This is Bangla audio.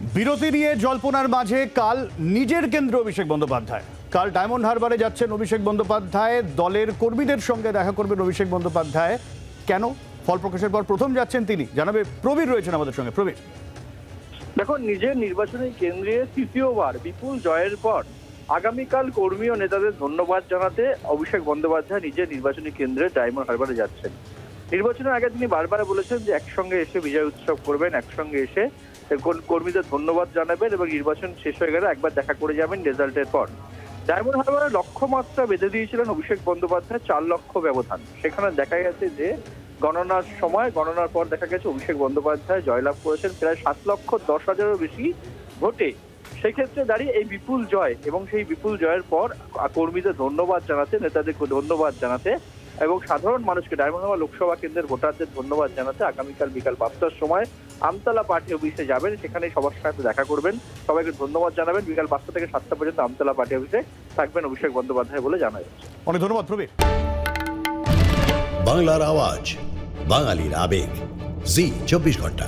বিরতি নিয়ে জল্পনার মাঝে কাল নিজের কেন্দ্র অভিষেক বন্দ্যোপাধ্যায়। কাল ডায়মন্ড হারবারে যাচ্ছেন অভিষেক বন্দ্যোপাধ্যায়। দলের কর্মীদের সঙ্গে দেখা করবেন অভিষেক বন্দ্যোপাধ্যায়। কেন? ফল প্রকাশের পর প্রথম যাচ্ছেন তিনি। জানাবে প্রবীর রয়েছেন আমাদের সঙ্গে। প্রবীর। দেখো নিজের নির্বাচনী কেন্দ্রে তৃতীয়বার বিপুল জয়ের পর আগামীকাল কর্মী ও নেতাদের ধন্যবাদ জানাতে অভিষেক বন্দ্যোপাধ্যায় নিজের নির্বাচনী কেন্দ্রে ডায়মন্ড হারবারে যাচ্ছেন। নির্বাচনের আগে তিনি বারবার বলেছেন যে একসঙ্গে এসে বিজয় উৎসব করবেন, একসঙ্গে এসে কর্মীদের ধন্যবাদ জানাবেন এবং নির্বাচন শেষ হয়ে গেলে একবার দেখা করে যাবেন রেজাল্টের পর। ডায়মন্ড হারবারে লক্ষ্যমাত্রা বেঁধে দিয়েছিলেন অভিষেক বন্দ্যোপাধ্যায়, চার লক্ষ ব্যবধান। সেখানে দেখা গেছে যে গণনার সময়, গণনার পর দেখা গেছে অভিষেক বন্দ্যোপাধ্যায় জয়লাভ করেছেন প্রায় সাত লক্ষ দশ হাজারেরও বেশি ভোটে। সেক্ষেত্রে দাঁড়িয়ে এই বিপুল জয় এবং সেই বিপুল জয়ের পর কর্মীদের ধন্যবাদ জানাতে, নেতাদেরকে ধন্যবাদ জানাতে এবং সাধারণ মানুষকে ডায়মন্ড হারবার লোকসভা কেন্দ্রের ভোটারদের ধন্যবাদ জানাতে আগামীকাল বিকাল পাঁচটার সময় আমতলা পার্টি অফিসে যাবেন। সেখানে সবার সাথে দেখা করবেন। সবাইকে ধন্যবাদ জানাবেন। বিকাল পাঁচটা থেকে সাতটা পর্যন্ত আমতলা পার্টি অফিসে থাকবেন অভিষেক বন্দ্যোপাধ্যায় বলে জানা যাচ্ছে। অনেক ধন্যবাদ প্রবীর। বাংলার আওয়াজ বাঙালির আবেগ। জি চব্বিশ ঘণ্টা।